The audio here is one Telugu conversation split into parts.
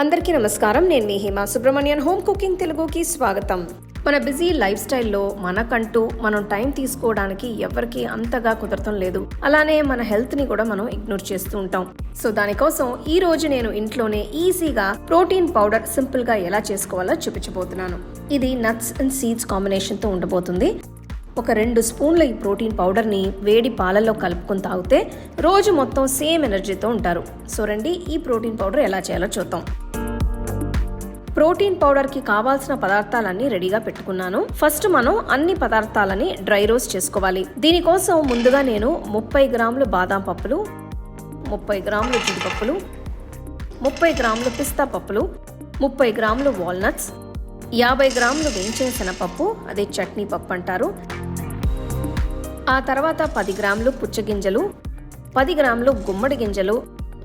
అందరికీ నమస్కారం. నేను మీ హేమా సుబ్రహ్మణ్యన్. హోమ్ కుకింగ్ తెలుగుకి స్వాగతం. మన బిజీ లైఫ్ స్టైల్లో మనకంటూ మనం టైం తీసుకోవడానికి ఎవరికి అంతగా కుదరటం లేదు. అలానే మన హెల్త్ని కూడా మనం ఇగ్నోర్ చేస్తూ ఉంటాం. సో దానికోసం ఈ రోజు నేను ఇంట్లోనే ఈజీగా ప్రోటీన్ పౌడర్ సింపుల్గా ఎలా చేసుకోవాలో చూపించబోతున్నాను. ఇది నట్స్ అండ్ సీడ్స్ కాంబినేషన్తో ఉండబోతుంది. ఒక రెండు స్పూన్ల ఈ ప్రోటీన్ పౌడర్ని వేడి పాలల్లో కలుపుకొని తాగితే రోజు మొత్తం సేమ్ ఎనర్జీతో ఉంటారు. సో రండి ఈ ప్రోటీన్ పౌడర్ ఎలా చేయాలో చూద్దాం. ప్రోటీన్ పౌడర్కి కావాల్సిన పదార్థాలన్నీ రెడీగా పెట్టుకున్నాను. ఫస్ట్ మనం అన్ని పదార్థాలని డ్రై రోస్ట్ చేసుకోవాలి. దీనికోసం ముందుగా నేను ముప్పై గ్రాములు బాదాం పప్పులు ముప్పై గ్రాములు జీడిపప్పులు ముప్పై గ్రాములు పిస్తా పప్పులు ముప్పై గ్రాములు వాల్నట్స్ యాభై గ్రాములు వేయించిన శనపప్పు అదే చట్నీ పప్పు అంటారు. ఆ తర్వాత పది గ్రాములు పుచ్చగింజలు పది గ్రాములు గుమ్మడి గింజలు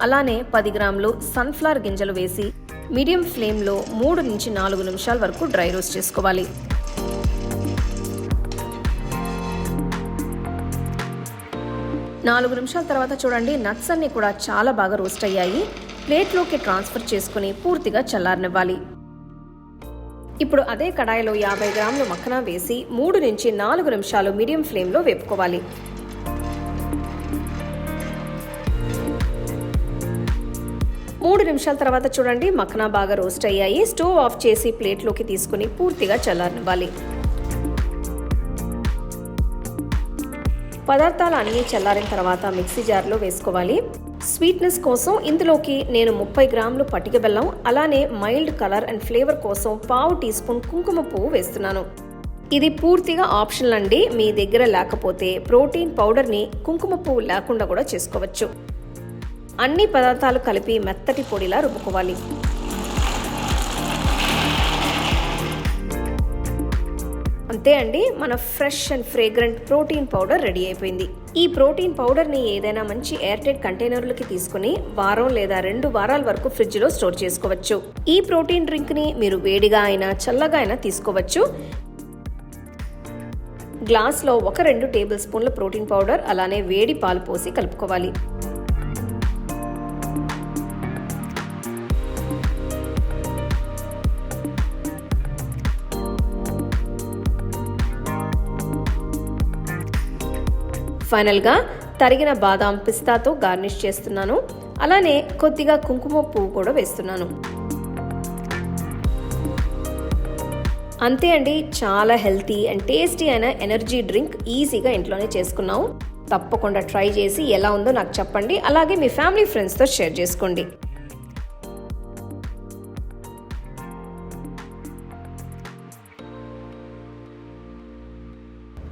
అలానే పది గ్రాములు సన్ఫ్లవర్ గింజలు వేసి మీడియం ఫ్లేమ్లో మూడు నుంచి నాలుగు నిమిషాల వరకు డ్రై రోస్ట్ చేసుకోవాలి. నాలుగు నిమిషాల తర్వాత చూడండి నట్స్ అన్ని కూడా చాలా బాగా రోస్ట్ అయ్యాయి. ప్లేట్లోకి ట్రాన్స్ఫర్ చేసుకుని పూర్తిగా చల్లారనివ్వాలి. ఇప్పుడు అదే కడాయిలో యాభై గ్రాములు మక్కన వేసి మూడు నుంచి నాలుగు నిమిషాలు మీడియం ఫ్లేమ్లో వేపుకోవాలి. మూడు నిమిషాల తర్వాత చూడండి మక్కన బాగా రోస్ట్ అయ్యాయి. స్టవ్ ఆఫ్ చేసి ప్లేట్లోకి తీసుకుని పూర్తిగా చల్లారనివ్వాలి. పదార్థాలు అన్నీ చల్లారిన తర్వాత మిక్సీ జార్లో వేసుకోవాలి. స్వీట్నెస్ కోసం ఇందులోకి నేను ముప్పై గ్రాములు పటిక బెల్లం అలానే మైల్డ్ కలర్ అండ్ ఫ్లేవర్ కోసం పావు టీ స్పూన్ కుంకుమ పువ్వు వేస్తున్నాను. ఇది పూర్తిగా ఆప్షనల్ అండి. మీ దగ్గర లేకపోతే ప్రోటీన్ పౌడర్ని కుంకుమ పువ్వు లేకుండా కూడా చేసుకోవచ్చు. అన్ని పదార్థాలు కలిపి మెత్తటి పొడిలా రుబ్బుకోవాలి. అంతే అండి మన fresh and fragrant protein powder ready అయిపోయింది. ఈ ప్రోటీన్ పౌడర్ని ఏదైనా మంచి ఎయిర్ టైట్ కంటైనర్లకి తీసుకుని వారం లేదా రెండు వారాల వరకు ఫ్రిడ్జ్లో స్టోర్ చేసుకోవచ్చు. ఈ ప్రోటీన్ డ్రింక్ని మీరు వేడిగా అయినా చల్లగా అయినా తీసుకోవచ్చు. గ్లాస్లో ఒక రెండు టేబుల్ స్పూన్ల ప్రోటీన్ పౌడర్ అలానే వేడి పాలు పోసి కలుపుకోవాలి. ఫైనల్గా తరిగిన బాదాం పిస్తాతో గార్నిష్ చేస్తున్నాను. అలానే కొద్దిగా కుంకుమ పువ్వు కూడా వేస్తున్నాను. అంతే అండి చాలా హెల్తీ అండ్ టేస్టీ అయిన ఎనర్జీ డ్రింక్ ఈజీగా ఇంట్లోనే చేసుకున్నాము తప్పకుండా ట్రై చేసి ఎలా ఉందో నాకు చెప్పండి. అలాగే మీ ఫ్యామిలీ ఫ్రెండ్స్తో షేర్ చేసుకోండి.